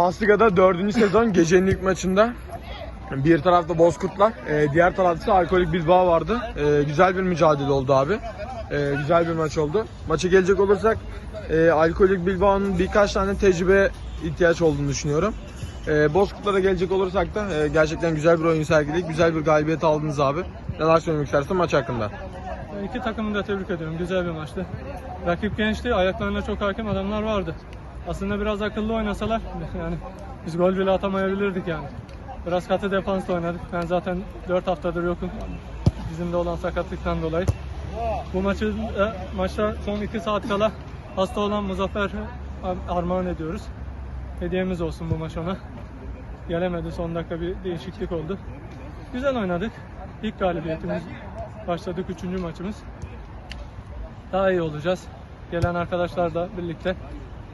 Asliga'da 4. sezon gecenin ilk maçında bir tarafta Bozkurtlar, e, diğer tarafta Alkolik Bilbao vardı. E, güzel bir mücadele oldu abi. E, güzel bir maç oldu. Maça gelecek olursak Alkolik Bilbao'nun birkaç tane tecrübe ihtiyaç olduğunu düşünüyorum. E, Bozkurtlara gelecek olursak da gerçekten güzel bir oyun sergiledik. Güzel bir galibiyet aldınız abi. Neler söylemek istersin maç hakkında? İki takımı da tebrik ediyorum. Güzel bir maçtı. Rakip gençti. Ayaklarına çok hakim adamlar vardı. Aslında biraz akıllı oynasalar yani biz gol bile atamayabilirdik yani. Biraz katı defansla oynadık. Ben zaten 4 haftadır yokum. Bizim de olan sakatlıktan dolayı. Bu maçı e, maçta son 2 saat kala hasta olan Muzaffer ar- armağan ediyoruz. Hediyemiz olsun bu maç ona. Gelemedi son dakika bir değişiklik oldu. Güzel oynadık. İlk galibiyetimiz başladık üçüncü maçımız. Daha iyi olacağız. Gelen arkadaşlarla birlikte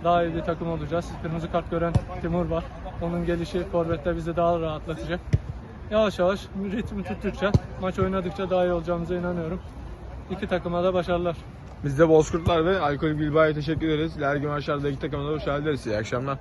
daha iyi bir takım olacağız. Kırmızı kart gören Timur var. Onun gelişi forvette bizi daha rahatlatacak. Yavaş yavaş ritmi tuttukça, maç oynadıkça daha iyi olacağımıza inanıyorum. İki takıma da başarılar. Biz de Bozkurtlar ve Alkolik Bilbao'ya teşekkür ederiz. İleriki maçlarda iki takıma da hoş geldiniz. İyi akşamlar.